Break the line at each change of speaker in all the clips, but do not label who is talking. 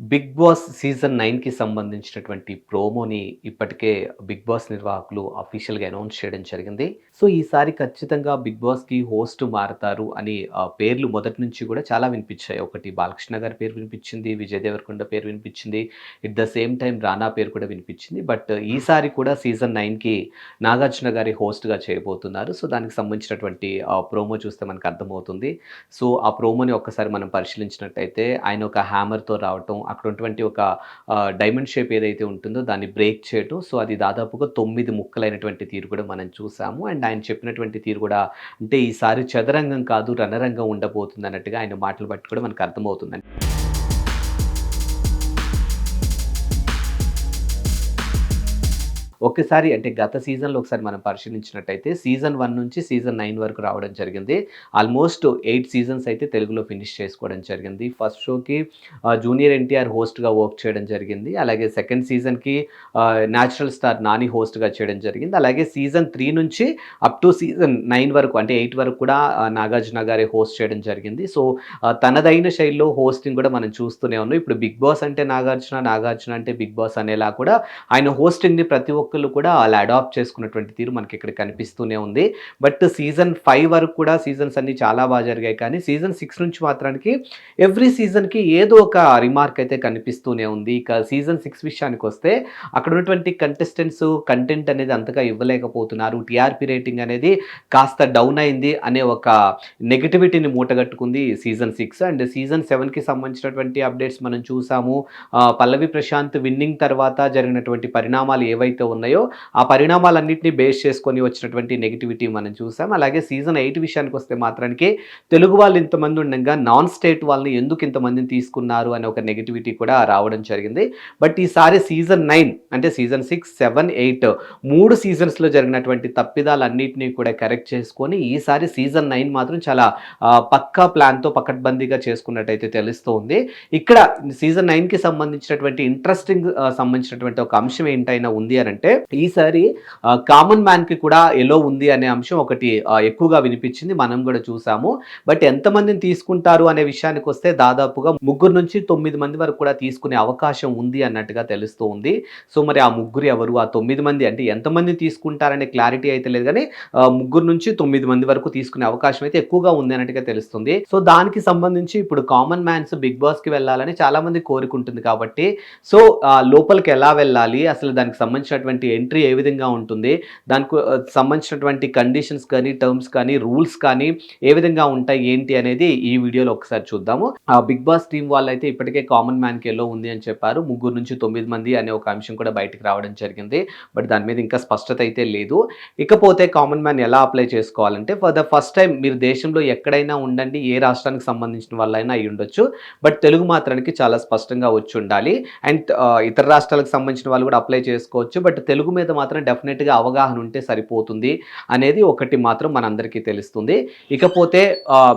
Big boss season నైన్కి సంబంధించినటువంటి ప్రోమోని ఇప్పటికే బిగ్ బాస్ నిర్వాహకులు అఫీషియల్గా అనౌన్స్ చేయడం జరిగింది. సో ఈసారి ఖచ్చితంగా బిగ్ బాస్కి హోస్ట్ మారతారు అని పేర్లు మొదటి నుంచి కూడా చాలా వినిపించాయి. ఒకటి బాలకృష్ణ గారి పేరు వినిపించింది విజయ్ దేవరకొండ పేరు వినిపించింది at the same time Rana పేరు కూడా వినిపించింది. బట్ ఈసారి కూడా సీజన్ నైన్కి నాగార్జున గారి హోస్ట్గా చేయబోతున్నారు. సో దానికి సంబంధించినటువంటి ప్రోమో చూస్తే మనకు అర్థమవుతుంది. సో ఆ ప్రోమోని ఒక్కసారి మనం పరిశీలించినట్టయితే ఆయన ఒక హ్యామర్తో రావటం అక్కడ ఉన్నటువంటి ఒక డైమండ్ షేప్ ఏదైతే ఉంటుందో దాన్ని బ్రేక్ చేయటం. సో అది దాదాపుగా తొమ్మిది ముక్కలైనటువంటి తీరు కూడా మనం చూసాము. అండ్ ఆయన చెప్పినటువంటి తీరు కూడా అంటే ఈసారి చదరంగం కాదు రణరంగం ఉండబోతుంది అన్నట్టుగా ఆయన మాటలు బట్టి కూడా మనకు అర్థమవుతుందండి. ఒక్కసారి అంటే గత సీజన్లో ఒకసారి మనం పరిశీలించినట్టయితే సీజన్ వన్ నుంచి సీజన్ నైన్ వరకు రావడం జరిగింది. ఆల్మోస్ట్ ఎయిట్ సీజన్స్ అయితే తెలుగులో ఫినిష్ చేసుకోవడం జరిగింది. ఫస్ట్ షోకి జూనియర్ ఎన్టీఆర్ హోస్ట్గా వర్క్ చేయడం జరిగింది. అలాగే సెకండ్ సీజన్కి న్యాచురల్ స్టార్ నాని హోస్ట్గా చేయడం జరిగింది. అలాగే సీజన్ త్రీ నుంచి అప్ టు సీజన్ నైన్ వరకు అంటే ఎయిట్ వరకు కూడా నాగార్జున గారే హోస్ట్ చేయడం జరిగింది. సో తనదైన శైలిలో హోస్టింగ్ కూడా మనం చూస్తూనే ఉన్నాం. ఇప్పుడు బిగ్ బాస్ అంటే నాగార్జున నాగార్జున అంటే బిగ్ బాస్ అనేలా కూడా ఆయన హోస్టింగ్ని ప్రతి ఒక్కళ్ళు కూడా అలా అడాప్ట్ చేసుకున్నటువంటి తీరు మనకి ఇక్కడ కనిపిస్తూనే ఉంది. బట్ సీజన్ ఫైవ్ వరకు కూడా సీజన్స్ అన్ని చాలా బాగా జరిగాయి. కానీ సీజన్ సిక్స్ నుంచి మాత్రానికి ఎవ్రీ సీజన్కి ఏదో ఒక రిమార్క్ అయితే కనిపిస్తూనే ఉంది. ఇక సీజన్ సిక్స్ విషయానికి వస్తే అక్కడ ఉన్నటువంటి కంటెస్టెంట్స్ కంటెంట్ అనేది అంతగా ఇవ్వలేకపోతున్నారు. టీఆర్పీ రేటింగ్ అనేది కాస్త డౌన్ అయింది అనే ఒక నెగిటివిటీని మూటగట్టుకుంది సీజన్ సిక్స్ అండ్ సీజన్ సెవెన్కి సంబంధించినటువంటి అప్డేట్స్ మనం చూసాము. పల్లవి ప్రశాంత్ విన్నింగ్ తర్వాత జరిగినటువంటి పరిణామాలు ఏవైతే ఉన్నాయో ఆ పరిణామాలన్నింటినీ బేస్ చేసుకొని వచ్చినటువంటి నెగిటివిటీ మనం చూసాం. అలాగే సీజన్ ఎయిట్ విషయానికి వస్తే మాత్రానికి తెలుగు వాళ్ళు ఇంతమంది ఉండగా నాన్ స్టేట్ వాళ్ళని ఎందుకు ఇంతమందిని తీసుకున్నారు అనే ఒక నెగిటివిటీ కూడా రావడం జరిగింది. బట్ ఈసారి సీజన్ నైన్ అంటే సీజన్ సిక్స్ సెవెన్ ఎయిట్ మూడు సీజన్స్లో జరిగినటువంటి తప్పిదాలన్నింటినీ కూడా కరెక్ట్ చేసుకొని ఈసారి సీజన్ నైన్ మాత్రం చాలా పక్కా ప్లాన్తో పకడ్బందీగా చేసుకున్నట్టయితే తెలుస్తుంది. ఇక్కడ సీజన్ నైన్కి సంబంధించినటువంటి ఇంట్రెస్టింగ్ సంబంధించినటువంటి ఒక అంశం ఏంటైనా ఉంది అని అంటే ఈసారి కామన్ మ్యాన్కి కూడా ఎలో ఉంది అనే అంశం ఒకటి ఎక్కువగా వినిపించింది. మనం కూడా చూసాము. బట్ ఎంతమందిని తీసుకుంటారు అనే విషయానికి వస్తే దాదాపుగా ముగ్గురు నుంచి తొమ్మిది మంది వరకు కూడా తీసుకునే అవకాశం ఉంది అన్నట్టుగా తెలుస్తూ ఉంది. సో మరి ఆ ముగ్గురు ఎవరు? ఆ తొమ్మిది మంది అంటే ఎంతమంది తీసుకుంటారనే క్లారిటీ అయితే లేదు కానీ ముగ్గురు నుంచి తొమ్మిది మంది వరకు తీసుకునే అవకాశం అయితే ఎక్కువగా ఉంది అన్నట్టుగా తెలుస్తుంది. సో దానికి సంబంధించి ఇప్పుడు కామన్ మ్యాన్స్ బిగ్ బాస్కి వెళ్ళాలని చాలా మంది కోరుకుంటుంది కాబట్టి సో లోపలికి ఎలా వెళ్ళాలి? అసలు దానికి సంబంధించినటువంటి ఎంట్రీ ఏ విధంగా ఉంటుంది దానికి సంబంధించినటువంటి కండిషన్స్ కానీ టర్మ్స్ కానీ రూల్స్ కానీ ఏ విధంగా ఉంటాయి ఏంటి అనేది ఈ వీడియోలో ఒకసారి చూద్దాము. ఆ బిగ్ బాస్ టీం వాళ్ళు అయితే ఇప్పటికే కామన్ మ్యాన్కి ఎల్లో ఉంది అని చెప్పారు. ముగ్గురు నుంచి తొమ్మిది మంది అనే ఒక అంశం కూడా బయటకు రావడం జరిగింది. బట్ దాని మీద ఇంకా స్పష్టత అయితే లేదు. ఇకపోతే కామన్ మ్యాన్ ఎలా అప్లై చేసుకోవాలంటే ఫర్ ద ఫస్ట్ టైం మీరు దేశంలో ఎక్కడైనా ఉండండి ఏ రాష్ట్రానికి సంబంధించిన వాళ్ళైనా అయి ఉండొచ్చు. బట్ తెలుగు మాత్రానికి చాలా స్పష్టంగా వచ్చి ఉండాలి. అండ్ ఇతర రాష్ట్రాలకు సంబంధించిన వాళ్ళు కూడా అప్లై చేసుకోవచ్చు. బట్ తెలుగు మీద మాత్రం డెఫినెట్గా అవగాహన ఉంటే సరిపోతుంది అనేది ఒకటి మాత్రం మనందరికీ తెలుస్తుంది. ఇకపోతే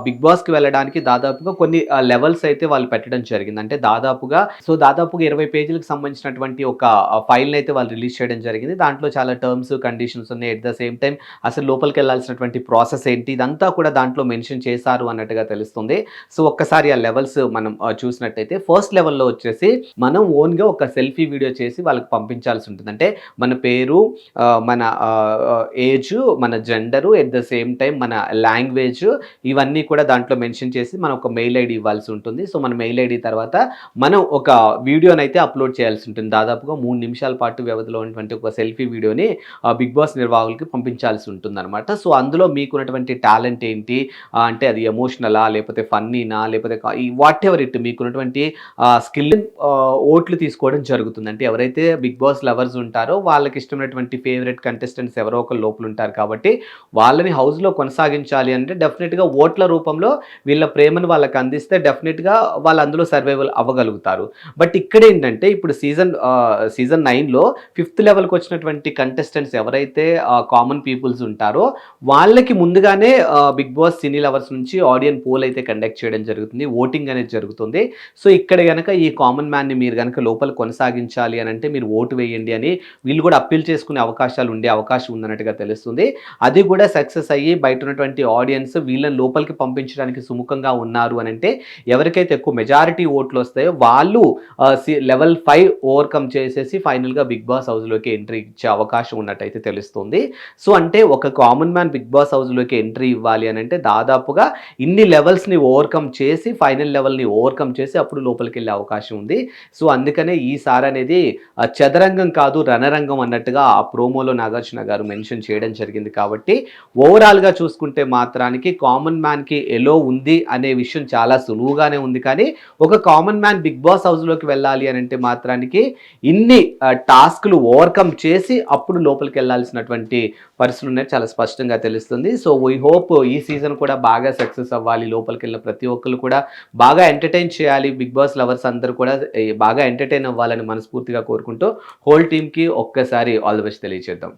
బిగ్ బాస్కి వెళ్ళడానికి దాదాపుగా కొన్ని లెవెల్స్ అయితే వాళ్ళు పెట్టడం జరిగింది. అంటే దాదాపుగా సో దాదాపుగా ఇరవై పేజీలకు సంబంధించినటువంటి ఒక ఫైల్ని అయితే వాళ్ళు రిలీజ్ చేయడం జరిగింది. దాంట్లో చాలా టర్మ్స్ కండిషన్స్ ఉన్నాయి. ఎట్ ద సేమ్ టైం అసలు లోపలికి వెళ్ళాల్సినటువంటి ప్రాసెస్ ఏంటి? ఇదంతా కూడా దాంట్లో మెన్షన్ చేశారు అన్నట్టుగా తెలుస్తుంది. సో ఒక్కసారి ఆ లెవెల్స్ మనం చూసినట్టయితే ఫస్ట్ లెవెల్లో వచ్చేసి మనం ఓన్గా ఒక సెల్ఫీ వీడియో చేసి వాళ్ళకి పంపించాల్సి ఉంటుంది. అంటే మన పేరు మన ఏజ్ మన gender at the same time మన లాంగ్వేజ్ ఇవన్నీ కూడా దాంట్లో మెన్షన్ చేసి మనం ఒక మెయిల్ ఐడి ఇవ్వాల్సి ఉంటుంది. సో మన మెయిల్ ఐడి తర్వాత మనం ఒక వీడియోని అయితే అప్లోడ్ చేయాల్సి ఉంటుంది. దాదాపుగా మూడు నిమిషాల పాటు వ్యవధిలో ఉన్నటువంటి ఒక సెల్ఫీ వీడియోని బిగ్ బాస్ నిర్వాహకులకి పంపించాల్సి ఉంటుంది అనమాట సో అందులో మీకున్నటువంటి టాలెంట్ ఏంటి? అంటే అది ఎమోషనలా లేకపోతే ఫన్నీనా లేకపోతే వాట్ ఎవర్ ఇట్ మీకున్నటువంటి స్కిల్ ఓట్లు తీసుకోవడం జరుగుతుంది. అంటే ఎవరైతే బిగ్ బాస్ లవర్స్ ఉంటారో వాళ్ళకి ఇష్టమైనటువంటి ఫేవరెట్ కంటెస్టెంట్స్ ఎవరో ఒకరు లోపల ఉంటారు కాబట్టి వాళ్ళని హౌస్లో కొనసాగించాలి అంటే డెఫినెట్గా ఓట్ల రూపంలో వీళ్ళ ప్రేమను వాళ్ళకి అందిస్తే డెఫినెట్గా వాళ్ళు అందులో సర్వైవల్ అవ్వగలుగుతారు. బట్ ఇక్కడ ఏంటంటే ఇప్పుడు సీజన్ సీజన్ నైన్లో ఫిఫ్త్ లెవెల్కి వచ్చినటువంటి కంటెస్టెంట్స్ ఎవరైతే కామన్ పీపుల్స్ ఉంటారో వాళ్ళకి ముందుగానే బిగ్ బాస్ సినీ లవర్స్ నుంచి ఆడియన్ పోల్ అయితే కండక్ట్ చేయడం జరుగుతుంది ఓటింగ్ అనేది జరుగుతుంది. సో ఇక్కడ కనుక ఈ కామన్ మ్యాన్ని మీరు కనుక లోపల కొనసాగించాలి అని అంటే మీరు ఓటు వేయండి అని వీళ్ళు కూడా అప్పీల్ చేసుకునే అవకాశాలు ఉండే అవకాశం ఉందన్నట్టుగా తెలుస్తుంది. అది కూడా సక్సెస్ అయ్యి బయట ఉన్నటువంటి ఆడియన్స్ వీళ్ళని లోపలికి పంపించడానికి సుముఖంగా ఉన్నారు అని అంటే ఎవరికైతే ఎక్కువ మెజారిటీ ఓట్లు వస్తాయో వాళ్ళు లెవెల్ ఫైవ్ ఓవర్కమ్ చేసేసి ఫైనల్గా బిగ్ బాస్ హౌస్లోకి ఎంట్రీ ఇచ్చే అవకాశం ఉన్నట్టయితే తెలుస్తుంది. సో అంటే ఒక కామన్ మ్యాన్ బిగ్ బాస్ హౌస్లోకి ఎంట్రీ ఇవ్వాలి అని అంటే దాదాపుగా ఇన్ని లెవెల్స్ని ఓవర్కమ్ చేసి ఫైనల్ లెవెల్ని ఓవర్కమ్ చేసి అప్పుడు లోపలికి వెళ్ళే అవకాశం ఉంది. సో అందుకనే ఈసారి అనేది చదరంగం కాదు రణరంగం అన్నట్టుగా ఆ ప్రోమోలో నాగార్జున గారు మెన్షన్ చేయడం జరిగింది కాబట్టి ఓవరాల్గా చూసుకుంటే మాత్రానికి కామన్ మ్యాన్కి ఎలో ఉంది అనే విషయం చాలా సులువుగానే ఉంది. కానీ ఒక కామన్ మ్యాన్ బిగ్ బాస్ హౌస్లోకి వెళ్ళాలి అని అంటే మాత్రానికి ఇన్ని టాస్క్లు ఓవర్కమ్ చేసి అప్పుడు లోపలికి వెళ్ళాల్సినటువంటి పరిస్థితులు ఉన్నాయి. చాలా స్పష్టంగా తెలుస్తుంది. సో వీ హోప్ ఈ సీజన్ కూడా బాగా సక్సెస్ అవ్వాలి. లోపలికి వెళ్ళిన ప్రతి ఒక్కరు కూడా బాగా ఎంటర్టైన్ చేయాలి. బిగ్ బాస్ లవర్స్ అందరూ కూడా బాగా ఎంటర్టైన్ అవ్వాలని మనస్ఫూర్తిగా కోరుకుంటూ హోల్ టీమ్కి ఒక్కసారి ఆల్ ద బెస్ట్ తెలియచేద్దాం.